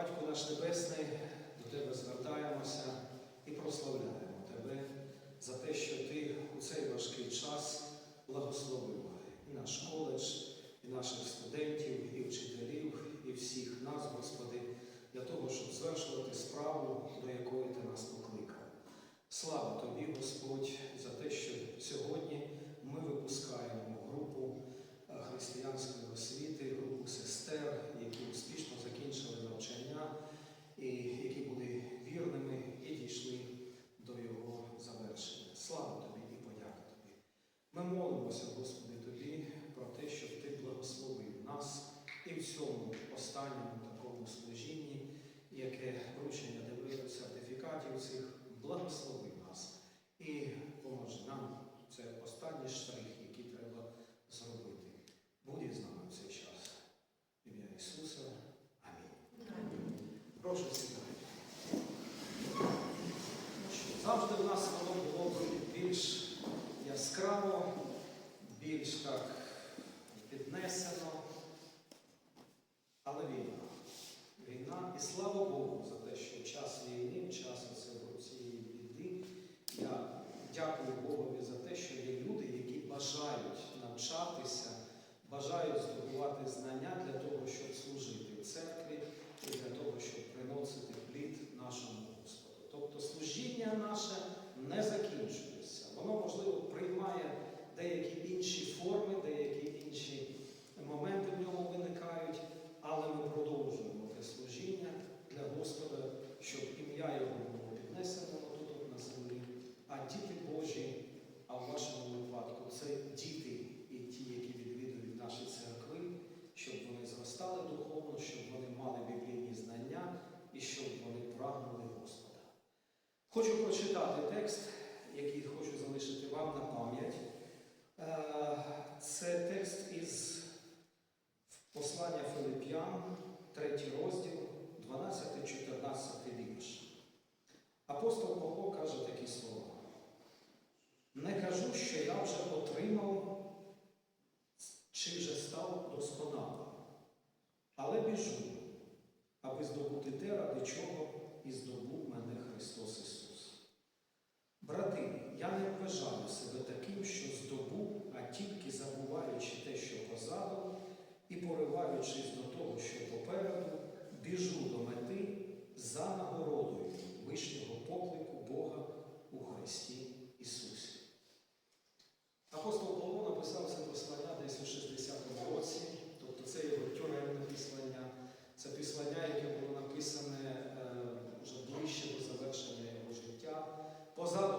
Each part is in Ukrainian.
Батько наш Небесний, до Тебе звертаємося і прославляємо Тебе за те, що Ти у цей важкий час благословив і наш коледж, і наших студентів, і вчителів, і всіх нас, Господи, для того, щоб звершувати справу, до якої Ти нас покликав. Слава Тобі, Господь, за те, що сьогодні ми випускаємо групу е, християнської освіти, групу сестер, які успішно закінчили навчання і які були вірними і дійшли до його завершення. Слава Тобі і подяка Тобі. Ми молимося, Господи, Тобі про те, щоб Ти благословив нас і в цьому останньому такому служінні, яке вручення дивили сертифікатів цих, благослови нас і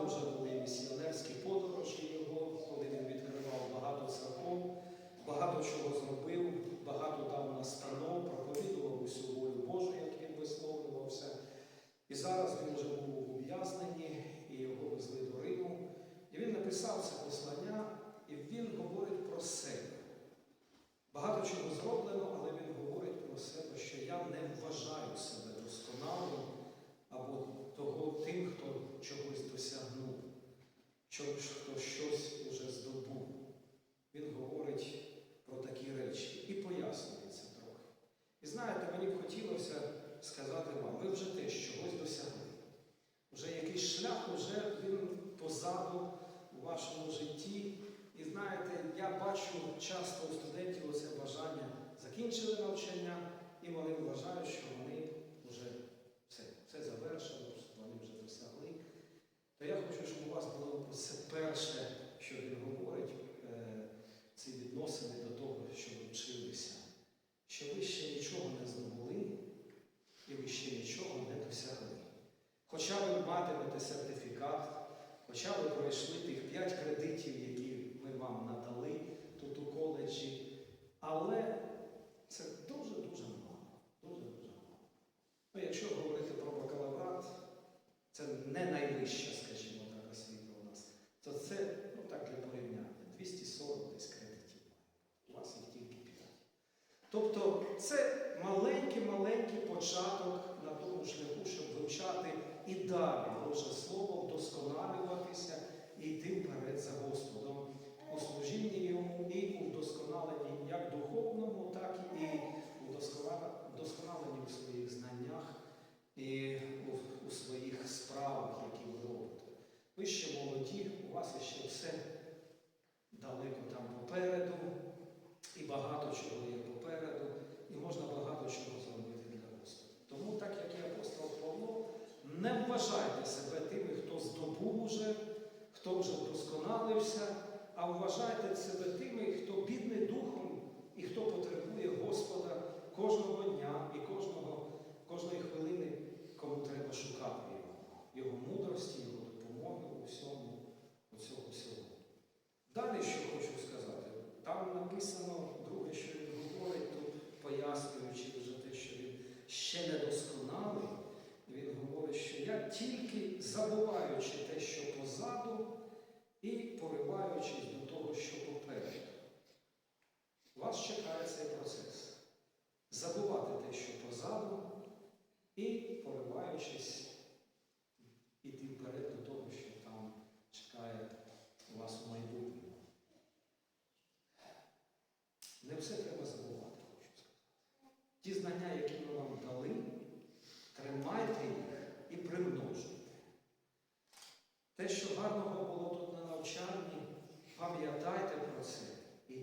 usa бачу часто у студентів оце бажання закінчили навчання, і вони вважають, що вони вже все, все завершено, що вони вже досягли. То я хочу, щоб у вас було це перше, що він говорить, е, ці відносини до того, що ви вчилися, що ви ще нічого не здобули, і ви ще нічого не досягли. Хоча ви матимете сертифікат, хоча ви пройшли тих 5 кредитів, які ми вам надали у але це дуже-дуже мало. Дуже-дуже мало. Ну, якщо говорити про бакалаврат, це не найвища, скажімо так, освіта у нас, то це, ну так для порівняння, 240 десь кредитів. У вас їх тільки 5. Тобто це маленький-маленький початок на тому шляху, щоб вивчати і далі і у, у своїх справах, які ви робите. Ви ще молоді, у вас ще все далеко там попереду, і багато чого є попереду, і можна багато чого зробити для Господа. Тому, так як і апостол Павло, не вважайте себе тими, хто здобув уже, хто вже досконалився, а вважайте себе тими, хто бідний духом і хто потребує Господа кожного дня і кожного, кожної хвилини шукати.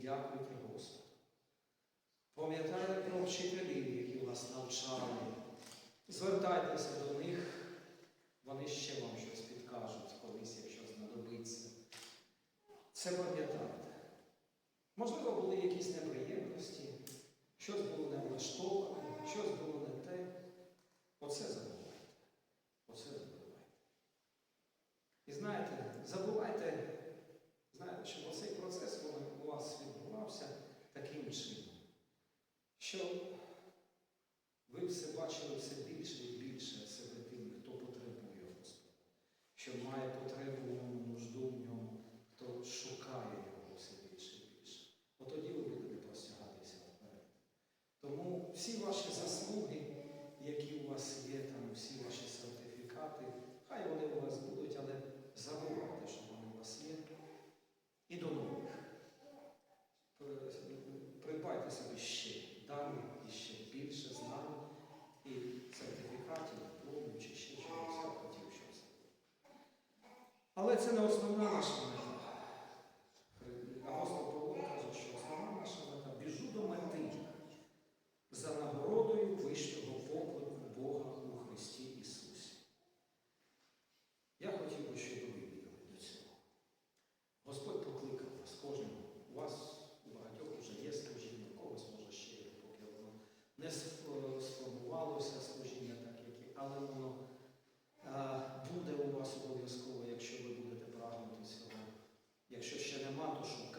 дякуйте Господу. Пам'ятайте про вчителів, які вас навчали. Звертайтеся до них, вони ще вам щось підкажуть колись, якщо знадобиться. Це пам'ятайте. Можливо, були якісь неприємності, щось було не влаштоване, щось було не те. Оце забувайте. Оце забувайте. І знаєте, забувайте що ви все бачили все більше і більше себе тим, хто потребує Господа, що має потребу в ньому, нужду в ньому, хто шукає його все більше і більше. Отоді ви будете простягатися вперед. Тому всі ваші заслуги, які у вас є, там, всі ваші сертифікати, хай вони у вас будуть, але забувайте.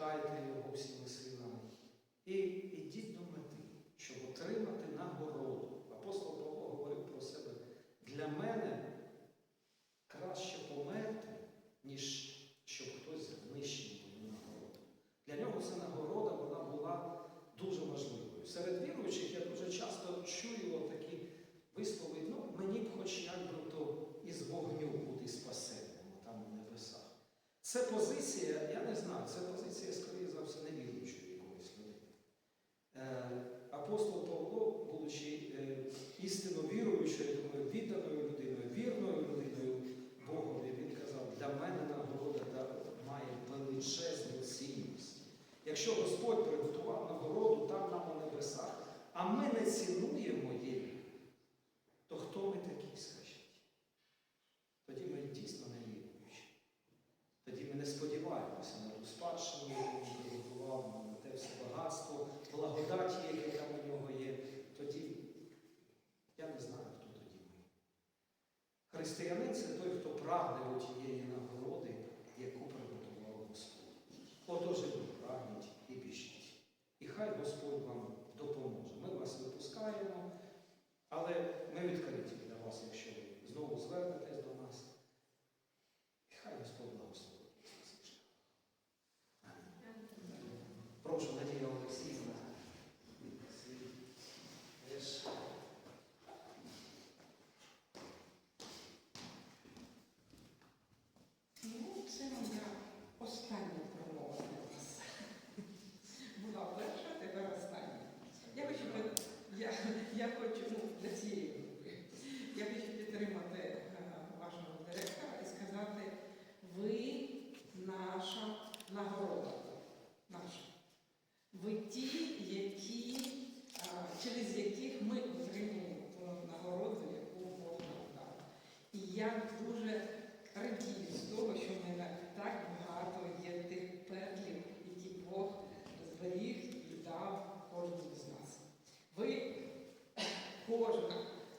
шукайте його всіми силами. І йдіть до мети, щоб отримати нагороду.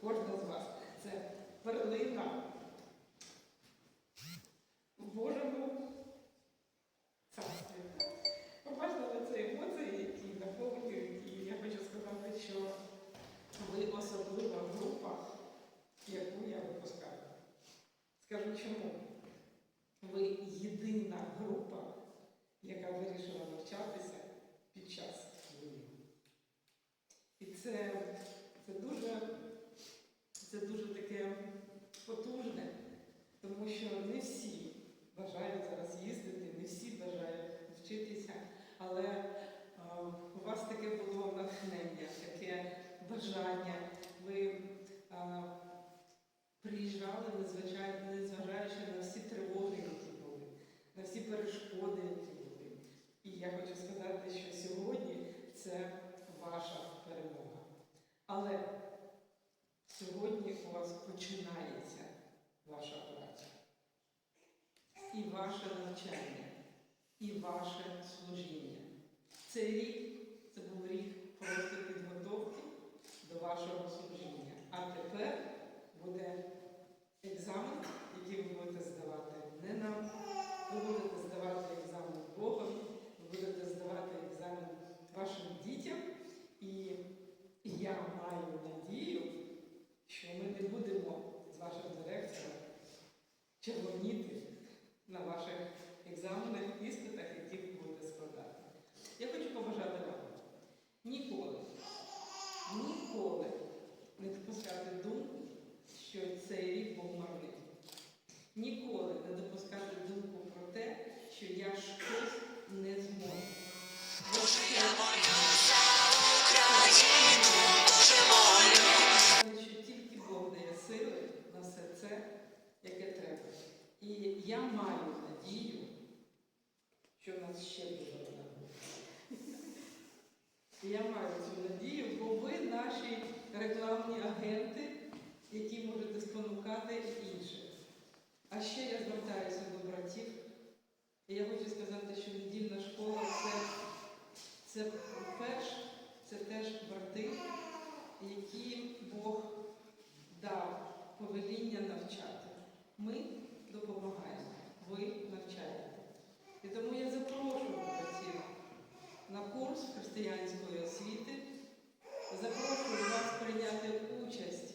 кожного з вас. Це перлина повеління навчати. Ми допомагаємо, ви навчаєте. І тому я запрошую всіх на курс християнської освіти. Запрошую вас прийняти участь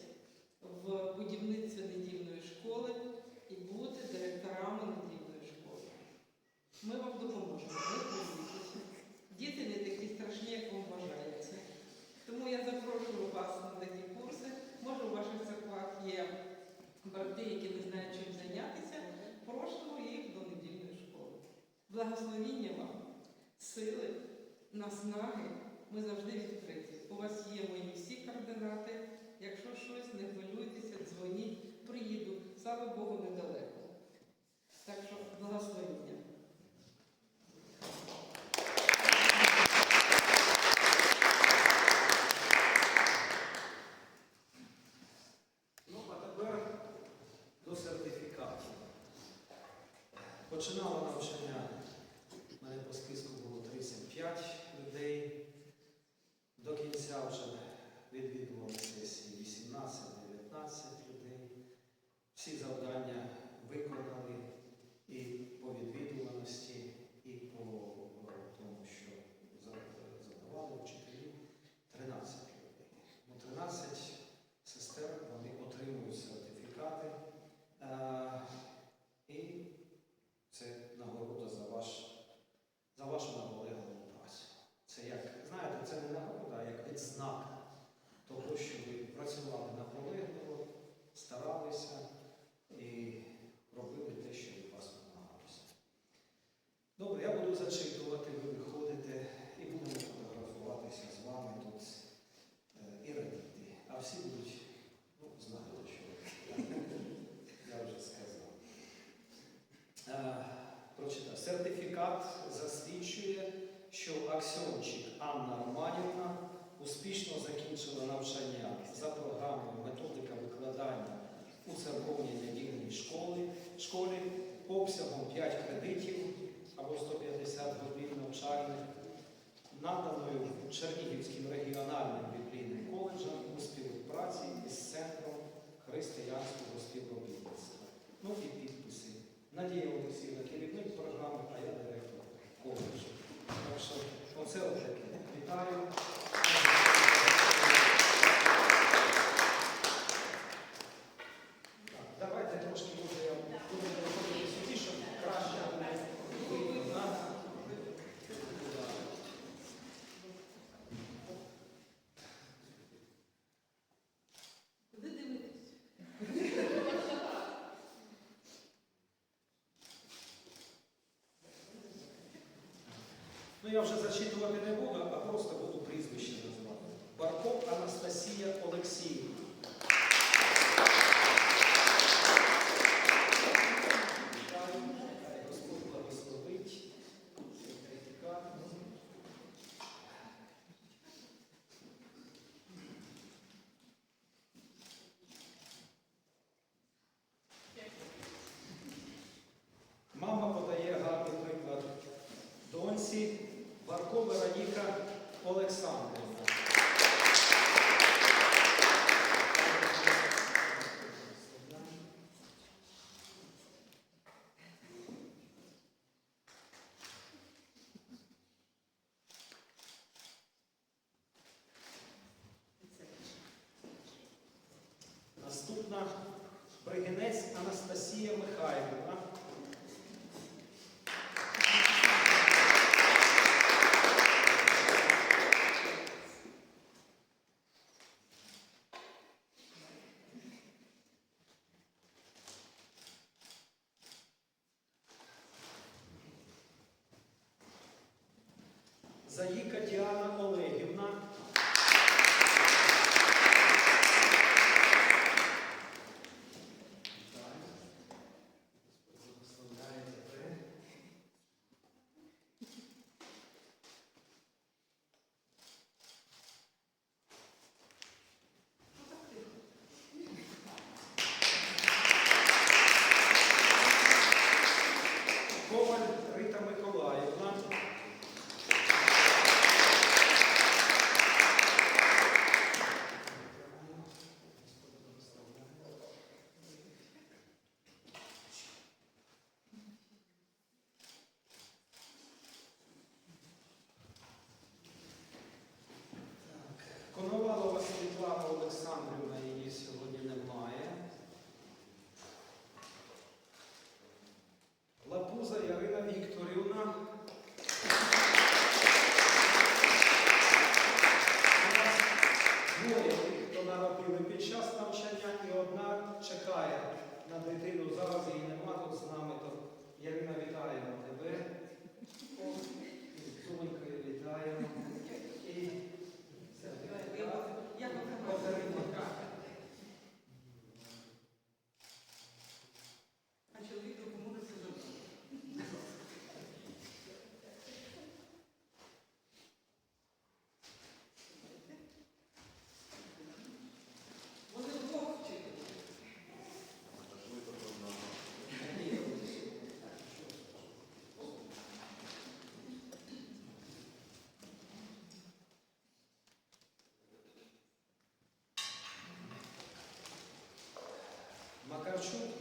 в будівництві недільної школи і бути директорами недільної школи. Ми вам допоможемо, ви помітися. Діти не такі страшні, як вам вважається. Тому я запрошую вас на такі курси, може у ваших закладах є брати, які не знають чим зайнятися, прошу їх до недільної школи. Благословіння вам, сили, наснаги. Ми завжди відкриті. У вас є мої всі координати. Якщо щось, не хвилюйтеся, дзвоніть, приїду. Слава Богу, не все вже. Вітаю. Макарчук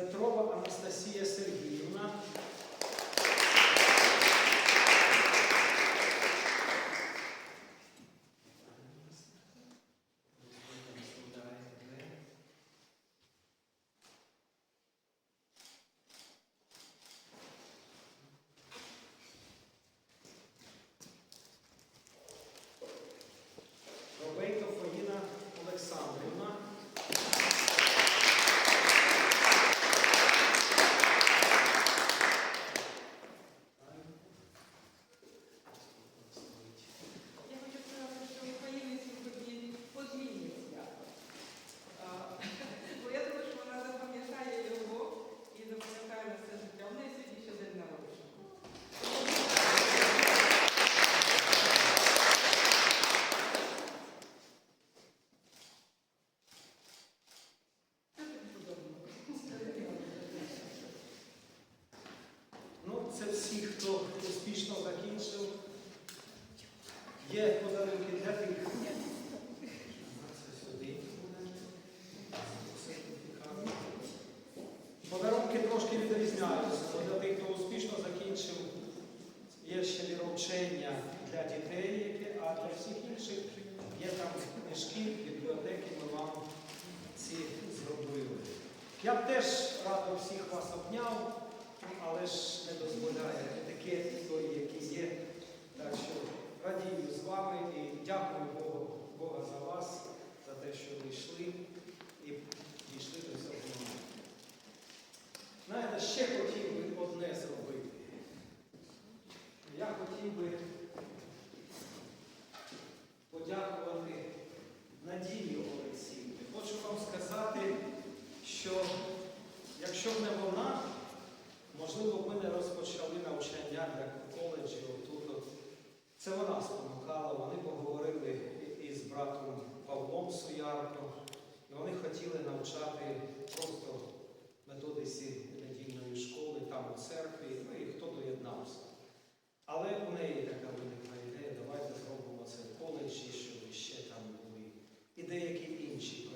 Петрова дякую Богу, Бога за вас, за те, що ви йшли і дійшли до цього моменту. Знаєте, ще хотів би одне зробити. Я хотів би подякувати Надії Олексійовні. Хочу вам сказати, що якщо б не вона, можливо, ми не розпочали навчання. Це вона спонукала, вони поговорили із братом Павлом Суярко, і вони хотіли навчати просто методиці недільної школи, там у церкві, ну і хто доєднався. Але в неї така виникла ідея, давайте зробимо це в коледжі, щоб ще там були. І деякі інші.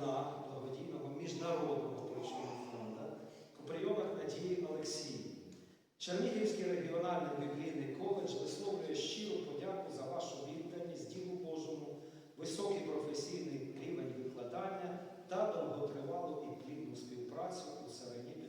зерна благодійного міжнародного поручного фонду у прийомах Надії Олексії. Чернігівський регіональний біблійний коледж висловлює щиру подяку за вашу відданість Ділу Божому, високий професійний рівень викладання та довготривалу і плідну співпрацю у середній